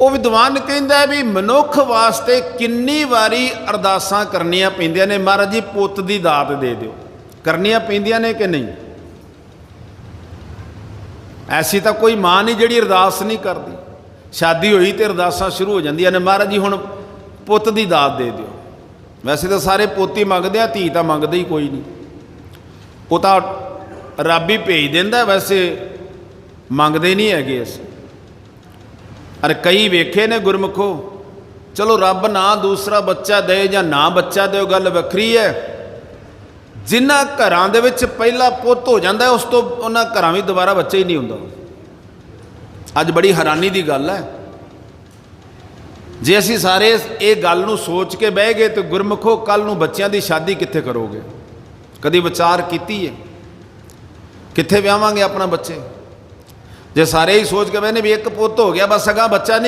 ਉਹ ਵਿਦਵਾਨ ਕਹਿੰਦਾ ਵੀ ਮਨੁੱਖ ਵਾਸਤੇ ਕਿੰਨੀ ਵਾਰੀ ਅਰਦਾਸਾਂ ਕਰਨੀਆਂ ਪੈਂਦੀਆਂ ਨੇ, ਮਹਾਰਾਜ ਜੀ, ਪੁੱਤ ਦੀ ਦਾਤ ਦੇ ਦਿਓ। ਕਰਨੀਆਂ ਪੈਂਦੀਆਂ ਨੇ ਕਿ ਨਹੀਂ? ਐਸੀ ਤਾਂ ਕੋਈ ਮਾਂ ਨਹੀਂ ਜਿਹੜੀ ਅਰਦਾਸ ਨਹੀਂ ਕਰਦੀ। ਸ਼ਾਦੀ ਹੋਈ ਤੇ ਅਰਦਾਸਾਂ ਸ਼ੁਰੂ ਹੋ ਜਾਂਦੀਆਂ ਨੇ, ਮਹਾਰਾਜ ਜੀ, ਹੁਣ ਪੁੱਤ ਦੀ ਦਾਤ ਦੇ ਦਿਓ। ਵੈਸੇ ਤਾਂ ਸਾਰੇ ਪੋਤੀ ਮੰਗਦੇ ਆ, ਧੀ ਤਾਂ ਮੰਗਦੇ ਹੀ ਕੋਈ ਨਹੀਂ। ਉਹ ਤਾਂ ਰੱਬ ਹੀ ਭੇਜ ਦਿੰਦਾ, ਵੈਸੇ ਮੰਗਦੇ ਨਹੀਂ ਹੈਗੇ ਅਸੀਂ। ਅਰ ਕਈ ਵੇਖੇ ਨੇ ਗੁਰਮੁਖੋ, ਚਲੋ ਰੱਬ ਨਾ ਦੂਸਰਾ ਬੱਚਾ ਦੇ ਜਾਂ ਨਾ ਬੱਚਾ ਦੇ, ਉਹ ਗੱਲ ਵੱਖਰੀ ਹੈ ਜਿਨ੍ਹਾਂ ਘਰਾਂ ਦੇ ਵਿੱਚ ਪਹਿਲਾ ਪੁੱਤ ਹੋ ਜਾਂਦਾ, ਉਸ ਤੋਂ ਉਹਨਾਂ ਘਰਾਂ ਵਿੱਚ ਦੁਬਾਰਾ ਬੱਚਾ ਹੀ ਨਹੀਂ ਹੁੰਦਾ। ਅੱਜ ਬੜੀ ਹੈਰਾਨੀ ਦੀ ਗੱਲ ਹੈ ਜੇ ਅਸੀਂ ਸਾਰੇ ਇਹ ਗੱਲ ਨੂੰ ਸੋਚ ਕੇ ਬਹਿ ਗਏ, ਤੇ ਗੁਰਮੁਖੋ ਕੱਲ ਨੂੰ ਬੱਚਿਆਂ ਦੀ ਸ਼ਾਦੀ ਕਿੱਥੇ ਕਰੋਗੇ? ਕਦੀ ਵਿਚਾਰ ਕੀਤੀ ਹੈ ਕਿੱਥੇ ਵਿਆਹਾਂਗੇ ਆਪਣਾ ਬੱਚੇ? ਜੇ ਸਾਰੇ ਹੀ ਸੋਚ ਕੇ ਬਹਿਨੇ ਵੀ ਇੱਕ ਪੁੱਤ ਹੋ ਗਿਆ, ਬਸ ਅਗਾ ਬੱਚਾ ਨਹੀਂ